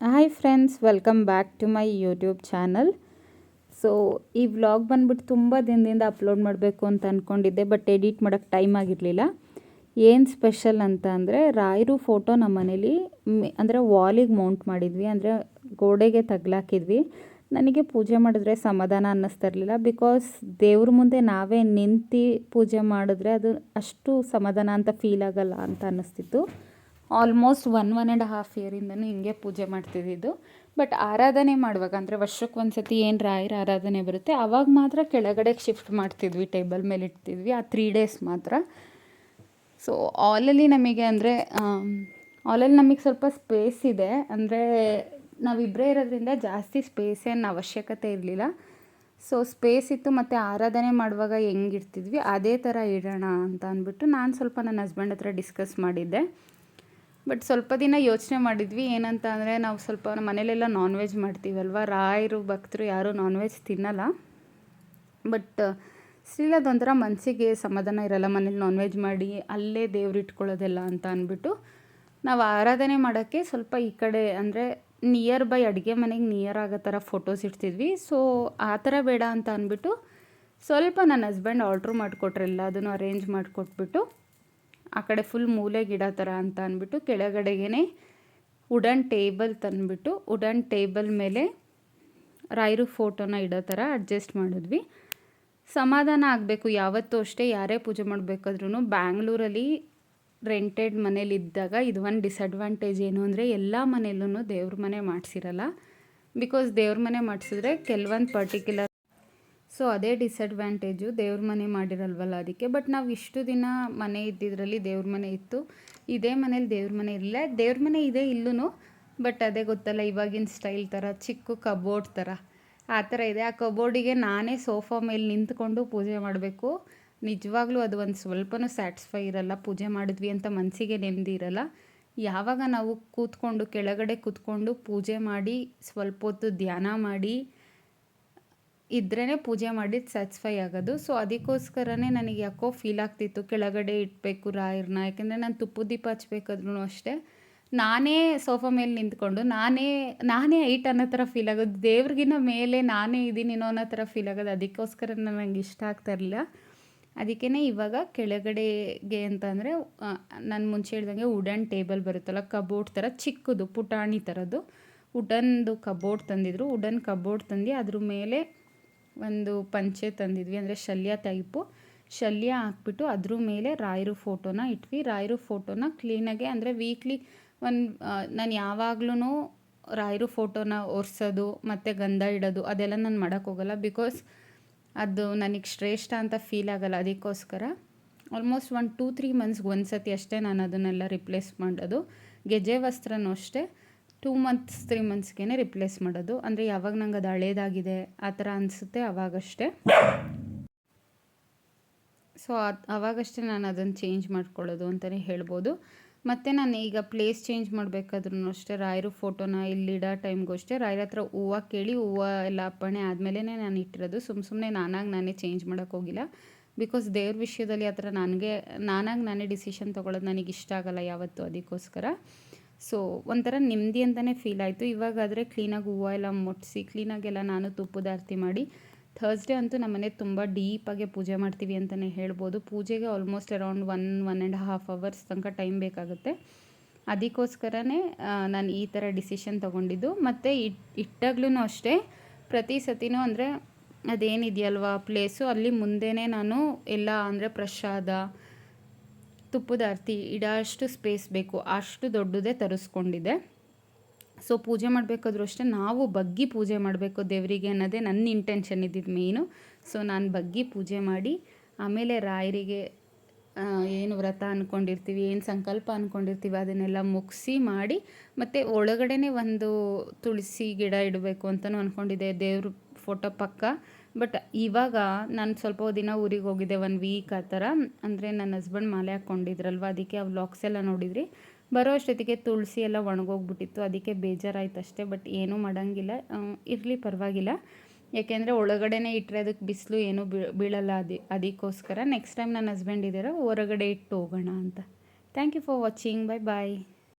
Hi friends welcome back to my YouTube channel so ಈ vlog ಬಂದ್ಬಿಟ್ಟು ತುಂಬ ದಿನದಿಂದ ಅಪ್ಲೋಡ್ ಮಾಡಬೇಕು ಅಂತ ಅಂದ್ಕೊಂಡಿದ್ದೆ ಬಟ್ ಎಡಿಟ್ ಮಾಡೋಕ್ಕೆ ಟೈಮ್ ಆಗಿರಲಿಲ್ಲ. ಏನು ಸ್ಪೆಷಲ್ ಅಂತ ಅಂದರೆ, ರಾಯರು ಫೋಟೋ ನಮ್ಮ ಮನೇಲಿ ಅಂದರೆ ವಾಲಿಗೆ ಮೌಂಟ್ ಮಾಡಿದ್ವಿ. ಅಂದರೆ ಗೋಡೆಗೆ ತಗ್ಲಾಕಿದ್ವಿ. ನನಗೆ ಪೂಜೆ ಮಾಡಿದ್ರೆ ಸಮಾಧಾನ ಅನ್ನಿಸ್ತಿರ್ಲಿಲ್ಲ ಬಿಕಾಸ್ ದೇವ್ರ ಮುಂದೆ ನಾವೇ ನಿಂತು ಪೂಜೆ ಮಾಡಿದ್ರೆ ಅದು ಅಷ್ಟು ಸಮಾಧಾನ ಅಂತ ಫೀಲ್ ಆಗಲ್ಲ ಅಂತ ಅನ್ನಿಸ್ತಿತ್ತು. Almost one one and half ಇಯರಿಂದನೂ ಹಿಂಗೆ ಪೂಜೆ ಮಾಡ್ತಿದ್ದಿದ್ದು ಬಟ್ ಆರಾಧನೆ ಮಾಡುವಾಗ, ಅಂದರೆ ವರ್ಷಕ್ಕೆ ಒಂದು ಸತಿ ಏನು ರಾಯರ ಆರಾಧನೆ ಬರುತ್ತೆ ಆವಾಗ ಮಾತ್ರ ಕೆಳಗಡೆಗೆ ಶಿಫ್ಟ್ ಮಾಡ್ತಿದ್ವಿ ಟೇಬಲ್ ಮೇಲೆ ಇಡ್ತಿದ್ವಿ, ಆ ತ್ರೀ ಡೇಸ್ ಮಾತ್ರ. ಸೊ ಆಲಲ್ಲಿ ನಮಗೆ ಅಂದರೆ ಆಲಲ್ಲಿ ನಮಗೆ ಸ್ವಲ್ಪ ಸ್ಪೇಸ್ ಇದೆ. ಅಂದರೆ ನಾವಿಬ್ಬರೇ ಇರೋದ್ರಿಂದ ಜಾಸ್ತಿ ಸ್ಪೇಸ್ ಏನು ಅವಶ್ಯಕತೆ ಇರಲಿಲ್ಲ. ಸೊ ಸ್ಪೇಸ್ ಇತ್ತು, ಮತ್ತು ಆರಾಧನೆ ಮಾಡುವಾಗ ಹೆಂಗಿರ್ತಿದ್ವಿ ಅದೇ ಥರ ಇಡೋಣ ಅಂತ ಅಂದ್ಬಿಟ್ಟು ನಾನು ಸ್ವಲ್ಪ ನನ್ನ ಹಸ್ಬೆಂಡ್ ಹತ್ರ ಡಿಸ್ಕಸ್ ಮಾಡಿದ್ದೆ. ಬಟ್ ಸ್ವಲ್ಪ ದಿನ ಯೋಚನೆ ಮಾಡಿದ್ವಿ ಏನಂತ ಅಂದರೆ ನಾವು ಸ್ವಲ್ಪ ನಮ್ಮ ಮನೇಲೆಲ್ಲ ನಾನ್ ವೆಜ್ ಮಾಡ್ತೀವಲ್ವ? ರಾಯರು, ಭಕ್ತರು ಯಾರೂ ನಾನ್ ವೆಜ್ ತಿನ್ನಲ್ಲ. ಬಟ್ ಸ್ಟಿಲ್ ಅದೊಂಥರ ಮನಸ್ಸಿಗೆ ಸಮಾಧಾನ ಇರಲ್ಲ, ಮನೇಲಿ ನಾನ್ ವೆಜ್ ಮಾಡಿ ಅಲ್ಲೇ ದೇವ್ರು ಇಟ್ಕೊಳ್ಳೋದೆಲ್ಲ ಅಂತ ಅಂದ್ಬಿಟ್ಟು ನಾವು ಆರಾಧನೆ ಮಾಡೋಕ್ಕೆ ಸ್ವಲ್ಪ ಈ ಕಡೆ ಅಂದರೆ ನಿಯರ್ ಬೈ ಅಡುಗೆ ಮನೆಗೆ ನಿಯರ್ ಆಗೋ ಥರ ಫೋಟೋಸ್ ಇಡ್ತಿದ್ವಿ. ಸೊ ಆ ಥರ ಬೇಡ ಅಂತ ಅಂದ್ಬಿಟ್ಟು ಸ್ವಲ್ಪ ನನ್ನ ಹಸ್ಬೆಂಡ್ ಆರ್ಡ್ರ್ ಮಾಡಿಕೊಟ್ರೆಲ್ಲ ಎಲ್ಲದನ್ನು ಅರೇಂಜ್ ಮಾಡಿಕೊಟ್ಬಿಟ್ಟು ಆ ಕಡೆ ಫುಲ್ ಮೂಲೆ ಗಿಡ ಥರ ಅಂತ ಅಂದ್ಬಿಟ್ಟು ಕೆಳಗಡೆಗೇ ವುಡನ್ ಟೇಬಲ್ ತಂದುಬಿಟ್ಟು ವುಡನ್ ಟೇಬಲ್ ಮೇಲೆ ರಾಯರು ಫೋಟೋನ ಇಡೋ ಥರ ಅಡ್ಜಸ್ಟ್ ಮಾಡಿದ್ವಿ. ಸಮಾಧಾನ ಆಗಬೇಕು. ಯಾವತ್ತೂ ಅಷ್ಟೇ ಯಾರೇ ಪೂಜೆ ಮಾಡಬೇಕಾದ್ರೂ ಬ್ಯಾಂಗ್ಳೂರಲ್ಲಿ ರೆಂಟೆಡ್ ಮನೇಲಿದ್ದಾಗ ಇದು ಒಂದು ಡಿಸ್ಅಡ್ವಾಂಟೇಜ್ ಏನು ಅಂದರೆ ಎಲ್ಲ ಮನೆಯಲ್ಲೂ ದೇವ್ರ ಮನೆ ಮಾಡಿಸಿರಲ್ಲ. ಬಿಕಾಸ್ ದೇವ್ರ ಮನೆ ಮಾಡಿಸಿದ್ರೆ ಕೆಲವೊಂದು ಪರ್ಟಿಕ್ಯುಲರ್ ಸೊ ಅದೇ ಡಿಸ್ಅಡ್ವಾಂಟೇಜು ದೇವ್ರ ಮನೆ ಮಾಡಿರಲ್ವಲ್ಲ ಅದಕ್ಕೆ. ಬಟ್ ನಾವು ಇಷ್ಟು ದಿನ ಮನೆ ಇದ್ದಿದ್ರಲ್ಲಿ ದೇವ್ರ ಮನೆ ಇತ್ತು. ಇದೇ ಮನೇಲಿ ದೇವ್ರ ಮನೆ ಇರಲಿಲ್ಲ. ದೇವ್ರ ಮನೆ ಇದೆ ಇಲ್ಲೂ ಬಟ್ ಅದೇ ಗೊತ್ತಲ್ಲ ಇವಾಗಿನ ಸ್ಟೈಲ್ ಥರ ಚಿಕ್ಕ ಕಬೋರ್ಡ್ ಥರ ಆ ಥರ ಇದೆ. ಆ ಕಬೋರ್ಡಿಗೆ ನಾನೇ ಸೋಫಾ ಮೇಲೆ ನಿಂತ್ಕೊಂಡು ಪೂಜೆ ಮಾಡಬೇಕು. ನಿಜವಾಗ್ಲೂ ಅದು ಒಂದು ಸ್ವಲ್ಪನೂ ಸ್ಯಾಟಿಸ್ಫೈ ಇರಲ್ಲ. ಪೂಜೆ ಮಾಡಿದ್ವಿ ಅಂತ ಮನಸ್ಸಿಗೆ ನೆಮ್ಮದಿ ಇರಲ್ಲ. ಯಾವಾಗ ನಾವು ಕೂತ್ಕೊಂಡು, ಕೆಳಗಡೆ ಕೂತ್ಕೊಂಡು ಪೂಜೆ ಮಾಡಿ ಸ್ವಲ್ಪ ಹೊತ್ತು ಧ್ಯಾನ ಮಾಡಿ ಇದ್ರೇ ಪೂಜೆ ಮಾಡಿದ್ದು ಸ್ಯಾಟಿಸ್ಫೈ ಆಗೋದು. ಸೊ ಅದಕ್ಕೋಸ್ಕರನೇ ನನಗೆ ಯಾಕೋ ಫೀಲ್ ಆಗ್ತಿತ್ತು, ಕೆಳಗಡೆ ಇಡಬೇಕು ರಾಯರ್ನ. ಯಾಕೆಂದರೆ ನಾನು ತುಪ್ಪದ ದೀಪ ಹಚ್ಬೇಕಾದ್ರೂ ಅಷ್ಟೇ. ನಾನೇ ಸೋಫಾ ಮೇಲೆ ನಿಂತ್ಕೊಂಡು, ನಾನೇ ನಾನೇ ಐಟ್ ಅನ್ನೋ ಥರ ಫೀಲ್ ಆಗೋದು. ದೇವ್ರಿಗಿನ ಮೇಲೆ ನಾನೇ ಇದ್ದೀನೇನೋ ಅನ್ನೋ ಥರ ಫೀಲ್ ಆಗೋದು. ಅದಕ್ಕೋಸ್ಕರ ನನಗೆ ಇಷ್ಟ ಆಗ್ತಾ ಇರಲಿಲ್ಲ. ಅದಕ್ಕೇ ಇವಾಗ ಕೆಳಗಡೆಗೆ ಅಂತಂದರೆ ನಾನು ಮುಂಚೆ ಹೇಳ್ದಂಗೆ ವುಡನ್ ಟೇಬಲ್ ಬರುತ್ತಲ್ಲ ಕಬೋರ್ಡ್ ಥರ ಚಿಕ್ಕದು, ಪುಟಾಣಿ ಥರದ್ದು. ವುಡನ್ದು ಕಬೋರ್ಡ್ ತಂದಿದ್ರು. ವುಡನ್ ಕಬೋರ್ಡ್ ತಂದು ಅದ್ರ ಮೇಲೆ ಒಂದು ಪಂಚೆ ತಂದಿದ್ವಿ, ಅಂದರೆ ಶಲ್ಯ ಟೈಪು. ಶಲ್ಯ ಹಾಕ್ಬಿಟ್ಟು ಅದ್ರ ಮೇಲೆ ರಾಯರು ಫೋಟೋನ ಇಟ್ವಿ. ರಾಯರು ಫೋಟೋನ ಕ್ಲೀನಾಗೆ ಅಂದರೆ ವೀಕ್ಲಿ ಒಂದು ನಾನು ಯಾವಾಗ್ಲೂ ರಾಯರು ಫೋಟೋನ ಒರೆಸೋದು, ಮತ್ತು ಗಂಧ ಇಡೋದು, ಅದೆಲ್ಲ ನಾನು ಮಾಡೋಕ್ಕೋಗಲ್ಲ ಬಿಕಾಸ್ ಅದು ನನಗೆ ಶ್ರೇಷ್ಠ ಅಂತ ಫೀಲ್ ಆಗಲ್ಲ ಅದಕ್ಕೋಸ್ಕರ. ಆಲ್ಮೋಸ್ಟ್ ಒಂದು ಟೂ ತ್ರೀ ಮಂತ್ಸ್ಗೆ ಒಂದು ಸತಿ ಅಷ್ಟೇ ನಾನು ಅದನ್ನೆಲ್ಲ ರಿಪ್ಲೇಸ್ ಮಾಡೋದು. ಗೆಜೆ ವಸ್ತ್ರನೂ ಅಷ್ಟೇ. ಟೂ ಮಂತ್ಸ್ ತ್ರೀ ಮಂತ್ಸ್ಗೆ ರಿಪ್ಲೇಸ್ ಮಾಡೋದು. ಅಂದರೆ ಯಾವಾಗ ನಂಗೆ ಅದು ಹಳೇದಾಗಿದೆ, ಆ ಥರ ಅನಿಸುತ್ತೆ ಅವಾಗಷ್ಟೇ. ಸೊ ಅವಾಗಷ್ಟೇ ನಾನು ಅದನ್ನು ಚೇಂಜ್ ಮಾಡ್ಕೊಳ್ಳೋದು ಅಂತಲೇ ಹೇಳ್ಬೋದು. ಮತ್ತು ನಾನು ಈಗ ಪ್ಲೇಸ್ ಚೇಂಜ್ ಮಾಡಬೇಕಾದ್ರೂ ಅಷ್ಟೇ ರಾಯರು ಫೋಟೋನ ಇಲ್ಲಿಡೋ ಟೈಮ್ಗೂ ಅಷ್ಟೇ ರಾಯರ ಹತ್ರ ಹೂವು ಕೇಳಿ ಹೂವು ಎಲ್ಲ ಅಪ್ಪಣೆ ಆದಮೇಲೆ ನಾನು ಇಟ್ಟಿರೋದು. ಸುಮ್ಮ ಸುಮ್ಮನೆ ನಾನಾಗಿ ನಾನೇ ಚೇಂಜ್ ಮಾಡೋಕ್ಕೆ ಹೋಗಿಲ್ಲ. ಬಿಕಾಸ್ ದೇವ್ರ ವಿಷಯದಲ್ಲಿ ಆ ಥರ ನನಗೆ, ನಾನಾಗಿ ನಾನೇ ಡಿಸಿಷನ್ ತೊಗೊಳೋದು ನನಗೆ ಇಷ್ಟ ಆಗಲ್ಲ ಯಾವತ್ತೂ ಅದಕ್ಕೋಸ್ಕರ. ಸೊ ಒಂಥರ ನೆಮ್ಮದಿ ಅಂತಲೇ ಫೀಲ್ ಆಯಿತು. ಇವಾಗಾದರೆ ಕ್ಲೀನಾಗಿ ಹೂವು ಎಲ್ಲ ಮುಟ್ಟಿಸಿ ಕ್ಲೀನಾಗೆಲ್ಲ ನಾನು ತುಪ್ಪದ ಆರತಿ ಮಾಡಿ ಥರ್ಸ್ಡೇ ಅಂತೂ ನಮ್ಮ ಮನೆ ತುಂಬ ಡೀಪಾಗೆ ಪೂಜೆ ಮಾಡ್ತೀವಿ ಅಂತಲೇ ಹೇಳ್ಬೋದು. ಪೂಜೆಗೆ almost around one one and half hours ತನಕ ಟೈಮ್ ಬೇಕಾಗುತ್ತೆ. ಅದಕ್ಕೋಸ್ಕರನೇ ನಾನು ಈ ಥರ ಡಿಸಿಷನ್ ತೊಗೊಂಡಿದ್ದು. ಮತ್ತು ಇಟ್ ಇಟ್ಟಾಗ್ಲೂ ಅಷ್ಟೇ, ಪ್ರತಿ ಸತಿನೂ ಅಂದರೆ ಅದೇನಿದೆಯಲ್ವಾ ಪ್ಲೇಸು ಅಲ್ಲಿ ಮುಂದೆನೇ ನಾನು ಎಲ್ಲ ಅಂದರೆ ಪ್ರಸಾದ ತುಪ್ಪದ ಆರತಿ ಇಡೋಷ್ಟು ಸ್ಪೇಸ್ ಬೇಕು, ಅಷ್ಟು ದೊಡ್ಡದೇ ತರಿಸ್ಕೊಂಡಿದೆ. ಸೊ ಪೂಜೆ ಮಾಡಬೇಕಾದ್ರೂ ಅಷ್ಟೇ, ನಾವು ಬಗ್ಗಿ ಪೂಜೆ ಮಾಡಬೇಕು ದೇವರಿಗೆ ಅನ್ನೋದೇ ನನ್ನ ಇಂಟೆನ್ಷನ್ ಇದ್ದಿದ್ದು ಮೇಯ್ನು ಸೊ ನಾನು ಬಗ್ಗಿ ಪೂಜೆ ಮಾಡಿ, ಆಮೇಲೆ ರಾಯರಿಗೆ ಏನು ವ್ರತ ಅಂದ್ಕೊಂಡಿರ್ತೀವಿ ಏನು ಸಂಕಲ್ಪ ಅಂದ್ಕೊಂಡಿರ್ತೀವಿ ಅದನ್ನೆಲ್ಲ ಮುಗಿಸಿ ಮಾಡಿ, ಮತ್ತು ಒಳಗಡೆನೇ ಒಂದು ತುಳಸಿ ಗಿಡ ಇಡಬೇಕು ಅಂತಲೂ ಅಂದ್ಕೊಂಡಿದ್ದೆ ದೇವ್ರ ಫೋಟೋ ಪಕ್ಕ. ಬಟ್ ಇವಾಗ ನಾನು ಸ್ವಲ್ಪ ದಿನ ಊರಿಗೆ ಹೋಗಿದ್ದೆ ಒನ್ ವೀಕ್ ಆ ಥರ. ಅಂದರೆ ನನ್ನ ಹಸ್ಬೆಂಡ್ ಮಾಲೆ ಹಾಕ್ಕೊಂಡಿದ್ರಲ್ವ ಅದಕ್ಕೆ ಆ ವ್ಲಾಗ್ಸ್ ಎಲ್ಲ ನೋಡಿದ್ರಿ. ಬರೋ ಅಷ್ಟೊತ್ತಿಗೆ ತುಳಸಿ ಎಲ್ಲ ಒಣಗೋಗ್ಬಿಟ್ಟಿತ್ತು, ಅದಕ್ಕೆ ಬೇಜಾರಾಯ್ತು ಅಷ್ಟೇ ಬಟ್ ಏನೂ ಮಾಡೋಂಗಿಲ್ಲ. ಇರಲಿ, ಪರವಾಗಿಲ್ಲ. ಯಾಕೆಂದರೆ ಒಳಗಡೆನೇ ಇಟ್ಟರೆ ಅದಕ್ಕೆ ಬಿಸಿಲು ಏನೂ ಬೀಳಲ್ಲ ಅದು, ಅದಕ್ಕೋಸ್ಕರ. ನೆಕ್ಸ್ಟ್ ಟೈಮ್ ನನ್ನ ಹಸ್ಬೆಂಡ್ ಇದ್ದಾರೆ ಹೊರಗಡೆ ಇಟ್ಟು ಹೋಗೋಣ ಅಂತ. Thank you for watching bye bye